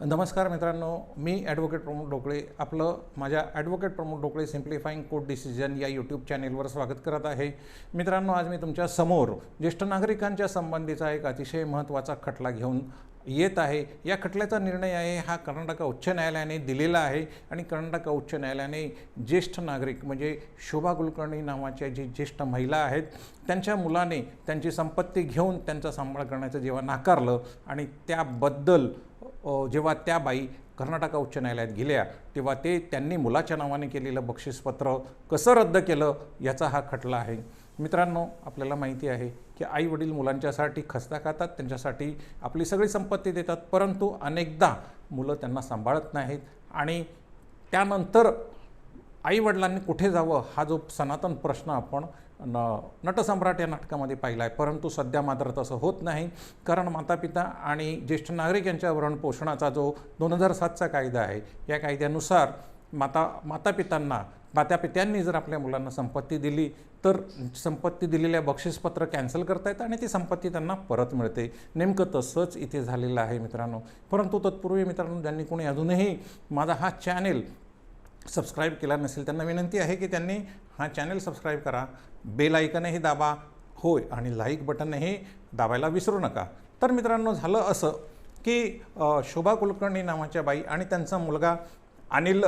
नमस्कार मित्रांनो मी ॲडव्होकेट प्रमोद डोकळे आपलं माझ्या advocate Pramod Dokle simplifying court decision या यूट्यूब चॅनेलवर स्वागत करत आहे. मित्रांनो आज मी तुमच्यासमोर ज्येष्ठ नागरिकांच्या संबंधीचा एक अतिशय महत्त्वाचा खटला घेऊन येत आहे. या खटल्याचा निर्णय आहे हा कर्नाटक उच्च न्यायालयाने दिलेला आहे आणि कर्नाटक उच्च न्यायालयाने ज्येष्ठ नागरिक म्हणजे शोभा कुलकर्णी नावाच्या जी ज्येष्ठ महिला आहेत त्यांच्या मुलाने त्यांची संपत्ती घेऊन त्यांचा सांभाळ करण्याचं जेव्हा नाकारलं आणि त्याबद्दल जेव्हा त्या बाई कर्नाटक उच्च न्यायालयात गेल्या तेव्हा ते त्यांनी मुलाच्या नावाने केलेलं बक्षीसपत्र कसं रद्द केलं याचा हा खटला आहे. मित्रांनो आपल्याला माहिती आहे की आई वडील मुलांच्यासाठी खस्ता खातात त्यांच्यासाठी आपली सगळी संपत्ती देतात परंतु अनेकदा मुलं त्यांना सांभाळत नाहीत आणि त्यानंतर आईवडिलांनी कुठे जावं हा जो सनातन प्रश्न आपण न नटसम्राट या नाटकामध्ये पाहिला आहे. परंतु सध्या मात्र तसं होत नाही. कारण मातापिता आणि ज्येष्ठ नागरिक यांच्या भरणपोषणाचा जो दोन हजार सातचा कायदा आहे या कायद्यानुसार माता मातापितांना मातापित्यांनी जर आपल्या मुलांना संपत्ती दिली तर संपत्ती दिलेल्या बक्षीसपत्र कॅन्सल करता येतं आणि ती संपत्ती त्यांना परत मिळते. नेमकं तसंच इथे झालेलं आहे मित्रांनो. परंतु तत्पूर्वी मित्रांनो ज्यांनी कोणी अजूनही माझा हा चॅनेल सबस्क्राईब केला नसेल त्यांना विनंती आहे की त्यांनी हा चॅनल सबस्क्राईब करा. बेल आयकनही दाबा. होय आणि लाईक बटनही दाबायला विसरू नका. तर मित्रांनो झालं असं की शोभा कुलकर्णी नावाच्या बाई आणि त्यांचा मुलगा अनिल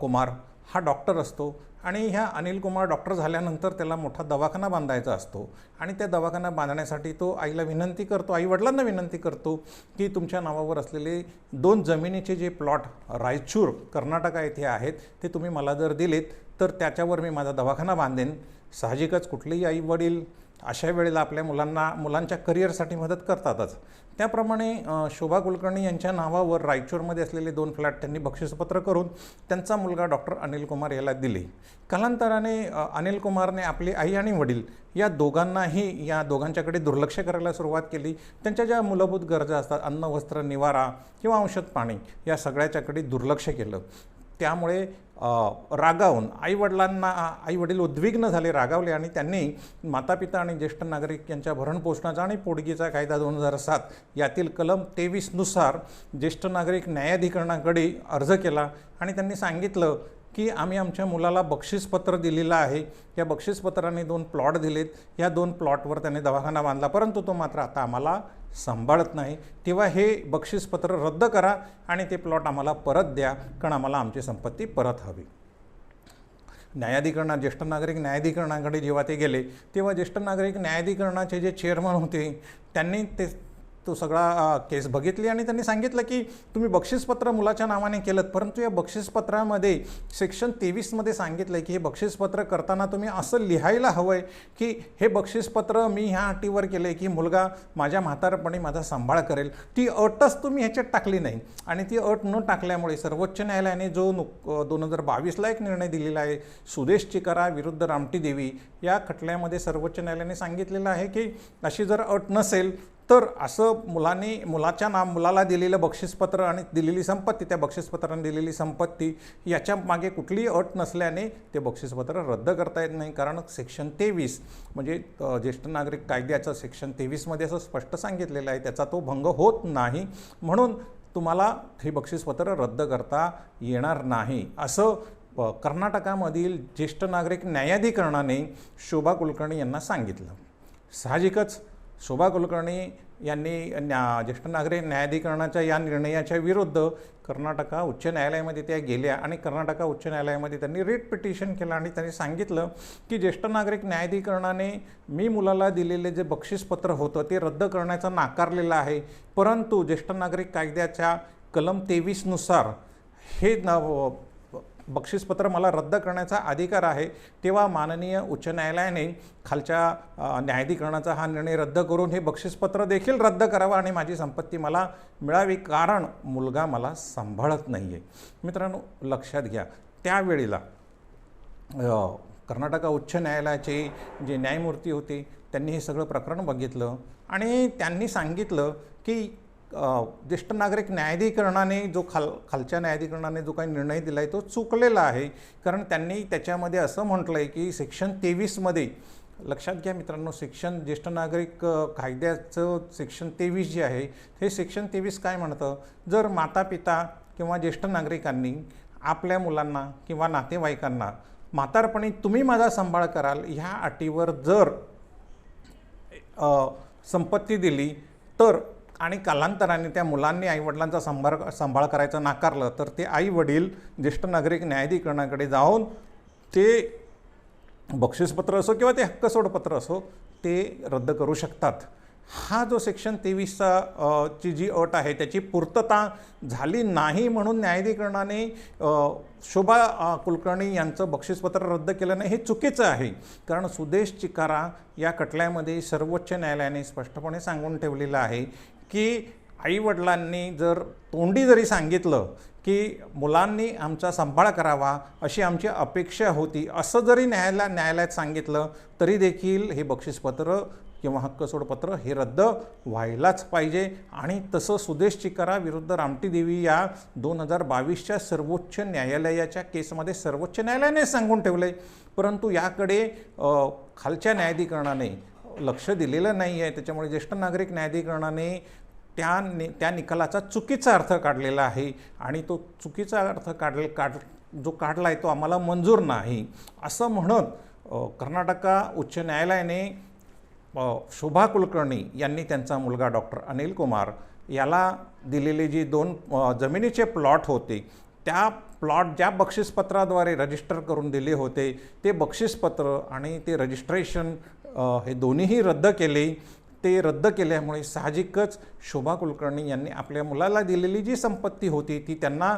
कुमार हा डॉक्टर असतो. आणि ह्या अनिल कुमार डॉक्टर झाल्यानंतर त्याला मोठा दवाखाना बांधायचा असतो. आणि त्या दवाखाना बांधण्यासाठी तो आईला विनंती करतो आई वडिलांना विनंती करतो की तुमच्या नावावर असलेले दोन जमिनीचे जे प्लॉट रायचूर कर्नाटका येथे आहेत ते तुम्ही मला जर दिलेत तर त्याच्यावर मी माझा दवाखाना बांधेन. साहजिकच कुठलेही आई वडील अशा वेळेला आपल्या मुलांना मुलांच्या करिअरसाठी मदत करतातच. त्याप्रमाणे शोभा कुलकर्णी यांच्या नावावर रायचूरमध्ये असलेले दोन फ्लॅट त्यांनी बक्षीसपत्र करून त्यांचा मुलगा डॉक्टर अनिल कुमार याला दिले. कालांतराने अनिल कुमारने आपली आई आणि वडील या दोघांनाही या दोघांच्याकडे दुर्लक्ष करायला सुरुवात केली. त्यांच्या ज्या मूलभूत गरजा असतात अन्न वस्त्र निवारा किंवा औषध पाणी या सगळ्याच्याकडे दुर्लक्ष केलं. त्यामुळे रागावून आईवडिलांना आईवडील उद्विग्न झाले रागावले आणि त्यांनी मातापिता आणि ज्येष्ठ नागरिक यांच्या भरणपोषणाचा आणि पोडगीचा कायदा दोन हजार सात यातील कलम तेवीसनुसार ज्येष्ठ नागरिक न्यायाधिकरणाकडे अर्ज केला आणि त्यांनी सांगितलं की आम्ही आमच्या मुलाला बक्षीसपत्र दिलेलं आहे. या बक्षीसपत्राने दोन प्लॉट दिलेत. या दोन प्लॉटवर त्याने दवाखाना बांधला परंतु तो मात्र आता आम्हाला सांभाळत नाही तेव्हा हे बक्षीसपत्र रद्द करा आणि ते प्लॉट आम्हाला परत द्या कारण आम्हाला आमची संपत्ती परत हवी. न्यायाधिकरणात ज्येष्ठ नागरिक न्यायाधिकरणाकडे जेव्हा ते गेले तेव्हा ज्येष्ठ नागरिक न्यायाधिकरणाचे जे चेअरमन होते त्यांनी ते तो सगळा केस बघितली आणि त्यांनी सांगितलं की तुम्ही बक्षीसपत्र मुलाच्या नावाने केलं परंतु या बक्षीसपत्रामध्ये सेक्शन तेवीसमध्ये सांगितलं आहे की हे बक्षीसपत्र करताना तुम्ही असं लिहायला हवं आहे की हे बक्षीसपत्र मी ह्या अटीवर केलं आहे की मुलगा माझ्या म्हातारपणी माझा सांभाळ करेल. ती अटच तुम्ही ह्याच्यात टाकली नाही. आणि ती अट न टाकल्यामुळे सर्वोच्च न्यायालयाने जो नुक दोन हजार बावीसला एक निर्णय दिलेला आहे सुदेश चिकारा विरुद्ध रामटी देवी या खटल्यामध्ये सर्वोच्च न्यायालयाने सांगितलेलं आहे की अशी जर अट नसेल तर असं मुलाने मुलाच्या नाम मुलाला दिलेलं बक्षीसपत्र आणि दिलेली संपत्ती त्या बक्षीसपत्राने दिलेली संपत्ती याच्या मागे कुठलीही अट नसल्याने ते बक्षीसपत्र रद्द करता येत नाही. कारण सेक्शन तेवीस म्हणजे ज्येष्ठ नागरिक कायद्याचं सेक्शन तेवीसमध्ये असं स्पष्ट सांगितलेलं आहे. त्याचा तो भंग होत नाही. म्हणून तुम्हाला हे बक्षीसपत्र रद्द करता येणार नाही. असं कर्नाटकामधील ज्येष्ठ नागरिक न्यायाधिकरणाने शोभा कुलकर्णी यांना सांगितलं. साहजिकच शोभा कुलकर्णी यांनी न्या ज्येष्ठ नागरिक न्यायाधिकरणाच्या या निर्णयाच्या विरुद्ध कर्नाटका उच्च न्यायालयामध्ये त्या गेल्या आणि कर्नाटका उच्च न्यायालयामध्ये त्यांनी रिट पिटिशन केलं आणि त्यांनी सांगितलं की ज्येष्ठ नागरिक न्यायाधिकरणाने मी मुलाला दिलेले जे बक्षीसपत्र होतं ते रद्द करण्याचं नाकारलेलं आहे. परंतु ज्येष्ठ नागरिक कायद्याच्या कलम तेवीसनुसार हे न बक्षीसपत्र मला रद्द करण्याचा अधिकार आहे तेव्हा माननीय उच्च न्यायालयाने खालच्या न्यायाधिकरणाचा हा निर्णय रद्द करून हे बक्षीसपत्र देखील रद्द करावं आणि माझी संपत्ती मला मिळावी कारण मुलगा मला सांभाळत नाही आहे मित्रांनो लक्षात घ्या त्यावेळेला कर्नाटका उच्च न्यायालयाचे जे न्यायमूर्ती होते त्यांनी हे सगळं प्रकरण बघितलं आणि त्यांनी सांगितलं की ज्येष्ठ नागरिक न्यायाधिकरणाने जो खाल खालच्या न्यायाधिकरणाने जो काही निर्णय दिला आहे तो चुकलेला आहे. कारण त्यांनी त्याच्यामध्ये असं म्हटलं आहे की सेक्शन तेवीसमध्ये लक्षात घ्या मित्रांनो सेक्शन ज्येष्ठ नागरिक कायद्याचं सेक्शन तेवीस जे आहे हे सेक्शन तेवीस काय म्हणतं? जर माता पिता किंवा ज्येष्ठ नागरिकांनी आपल्या मुलांना किंवा नातेवाईकांना म्हातारपणी तुम्ही माझा सांभाळ कराल ह्या अटीवर जर संपत्ती दिली तर आणि कालांतराने त्या मुलांनी आईवडिलांचा सांभाळ सांभाळ करायचं नाकारलं तर ते आई वडील ज्येष्ठ नागरिक न्यायाधिकरणाकडे जाऊन ते बक्षीसपत्र असो किंवा ते हक्कसोडपत्र असो ते रद्द करू शकतात. हा जो सेक्शन तेवीसचा ची जी अट आहे त्याची पूर्तता झाली नाही म्हणून न्यायाधिकरणाने शोभा कुलकर्णी यांचं बक्षीसपत्र रद्द केलं नाही हे चुकीचं आहे. कारण सुदेश चिकारा या खटल्यामध्ये सर्वोच्च न्यायालयाने स्पष्टपणे सांगून ठेवलेलं आहे की आईवडिलांनी जर तोंडी जरी सांगितलं की मुलांनी आमचा सांभाळ करावा अशी आमची अपेक्षा होती असं जरी न्यायालया न्यायालयात सांगितलं तरी देखील हे बक्षीसपत्र किंवा हक्क सोडपत्र हे रद्द व्हायलाच पाहिजे. आणि तसं सुदेश चिकारा विरुद्ध रामटी देवी या दोन हजार बावीसच्या सर्वोच्च न्यायालयाच्या केसमध्ये सर्वोच्च न्यायालयाने सांगून ठेवलं आहे परंतु याकडे खालच्या न्यायाधिकरणाने लक्ष दिलेलं नाही आहे त्याच्यामुळे ज्येष्ठ नागरिक न्यायाधिकरणाने त्या नि त्या निकालाचा चुकीचा अर्थ काढलेला आहे आणि तो चुकीचा अर्थ काढले काढ जो काढला आहे तो आम्हाला मंजूर नाही. असं म्हणत कर्नाटका उच्च न्यायालयाने शोभा कुलकर्णी यांनी त्यांचा मुलगा डॉक्टर अनिल कुमार याला दिलेले जी दोन जमिनीचे प्लॉट होते त्या प्लॉट ज्या बक्षीसपत्राद्वारे रजिस्टर करून दिले होते ते बक्षीसपत्र आणि ते रजिस्ट्रेशन हे दोन्हीही रद्द केले. ते रद्द केल्यामुळे साहजिकच शोभा कुलकर्णी यांनी आपल्या मुलाला दिलेली जी संपत्ती होती ती त्यांना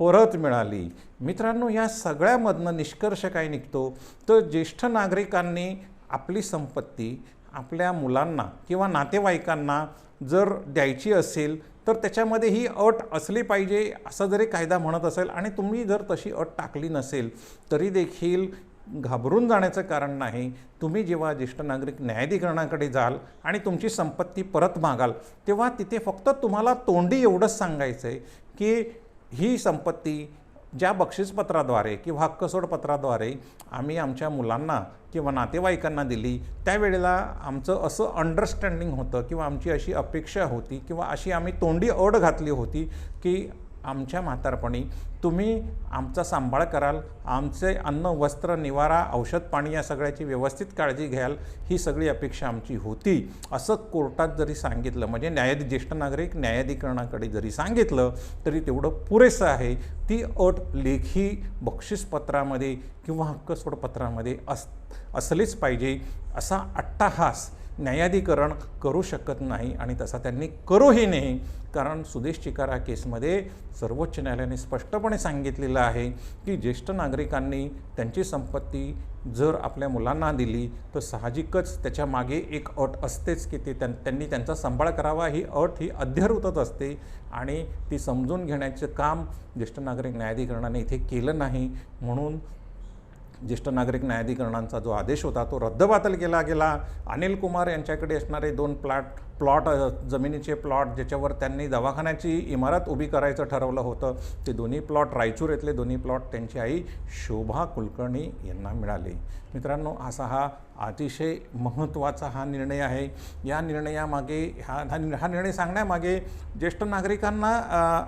परत मिळाली. मित्रांनो या सगळ्यामधनं निष्कर्ष काय निघतो? तर ज्येष्ठ नागरिकांनी आपली संपत्ती आपल्या मुलांना किंवा नातेवाईकांना जर द्यायची असेल तर त्याच्यामध्ये ही अट असली पाहिजे असं जरी कायदा म्हणत असेल आणि तुम्ही जर तशी अट टाकली नसेल तरी देखील घाबरून जाण्याचं कारण नाही. तुम्ही जेव्हा ज्येष्ठ नागरिक न्यायाधिकरणाकडे जाल आणि तुमची संपत्ती परत मागाल तेव्हा तिथे फक्त तुम्हाला तोंडी एवढंच सांगायचं आहे की ही संपत्ती ज्या बक्षीसपत्राद्वारे किंवा हक्कसोडपत्राद्वारे आम्ही आमच्या मुलांना किंवा नातेवाईकांना दिली त्यावेळेला आमचं असं अंडरस्टँडिंग होतं किंवा आमची अशी अपेक्षा होती किंवा अशी आम्ही तोंडी अड घातली होती की आमच्या म्हातारपणी. तुम्ही आमचा सांभाळ कराल आमचे अन्न वस्त्र निवारा औषध पाणी या सगळ्याची व्यवस्थित काळजी घ्याल ही सगळी अपेक्षा आमची होती. असं कोर्टात जरी सांगितलं म्हणजे न्यायाधी ज्येष्ठ नागरिक न्यायाधिकरणाकडे जरी सांगितलं तरी तेवढं पुरेसं आहे. ती अट लेखी बक्षीसपत्रामध्ये किंवा हक्कसोडपत्रामध्ये अस असलीच पाहिजे असा अट्टाहास न्यायाधिकरण करू शकत नाही आणि तसा त्यांनी करूही नाही. कारण सुदेश चिकारा केसमध्ये सर्वोच्च न्यायालयाने स्पष्टपणे सांगितलेलं आहे की ज्येष्ठ नागरिकांनी त्यांची संपत्ती जर आपल्या मुलांना दिली तर साहजिकच त्याच्यामागे एक अट असतेच की ते त्यां त्यांनी त्यांचा सांभाळ करावा. ही अट ही अध्यरूतच असते आणि ती समजून घेण्याचं काम ज्येष्ठ नागरिक न्यायाधिकरणाने इथे केलं नाही. म्हणून ज्येष्ठ नागरिक न्यायाधिकरणांचा जो आदेश होता तो रद्दबातल केला गेला. अनिल कुमार यांच्याकडे असणारे दोन प्लॉट प्लॉट जमिनीचे प्लॉट ज्याच्यावर त्यांनी दवाखान्याची इमारत उभी करायचं ठरवलं होतं ते दोन्ही प्लॉट रायचूर येथले दोन्ही प्लॉट त्यांची आई शोभा कुलकर्णी यांना मिळाले. मित्रांनो असा हा अतिशय महत्त्वाचा हा निर्णय आहे. या निर्णयामागे हा हा निर्णय- सांगण्यामागे ज्येष्ठ नागरिकांना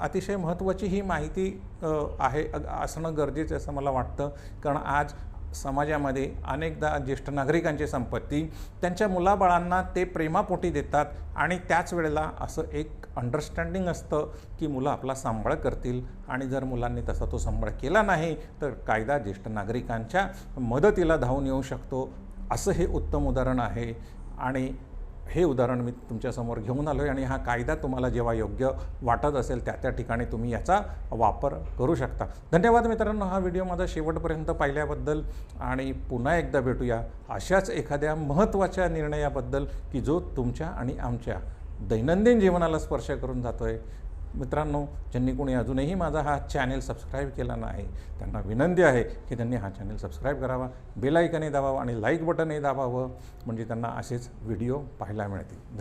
अतिशय महत्त्वाची ही माहिती आहे असणं गरजेचं असं मला वाटतं. कारण आज समाजामध्ये अनेकदा ज्येष्ठ नागरिकांची संपत्ती त्यांच्या मुलाबाळांना ते प्रेमापोटी देतात आणि त्याच वेळेला असं एक अंडरस्टँडिंग असतं की मुलं आपला सांभाळ करतील आणि जर मुलांनी तसा तो सांभाळ केला नाही तर कायदा ज्येष्ठ नागरिकांच्या मदतीला धावून येऊ शकतो. असं हे उत्तम उदाहरण आहे. आणि हे उदाहरण मी तुमच्यासमोर घेऊन आलो आहे आणि हा कायदा तुम्हाला जेव्हा योग्य वाटत असेल त्या त्या ठिकाणी तुम्ही याचा वापर करू शकता. धन्यवाद मित्रांनो हा व्हिडिओ माझा शेवटपर्यंत पाहिल्याबद्दल. आणि पुन्हा एकदा भेटूया अशाच एखाद्या महत्त्वाच्या निर्णयाबद्दल की जो तुमच्या आणि आमच्या दैनंदिन जीवनाला स्पर्श करून जातो आहे मित्रांनो ज्यांनी कोणी अजूनही माझा हा चॅनेल सबस्क्राईब केला नाही त्यांना विनंती आहे की त्यांनी हा चॅनेल सबस्क्राईब करावा बेलायकनही दाबावं आणि लाईक बटनही दाबावं म्हणजे त्यांना असेच व्हिडिओ पाहायला मिळतील. धन्यवाद.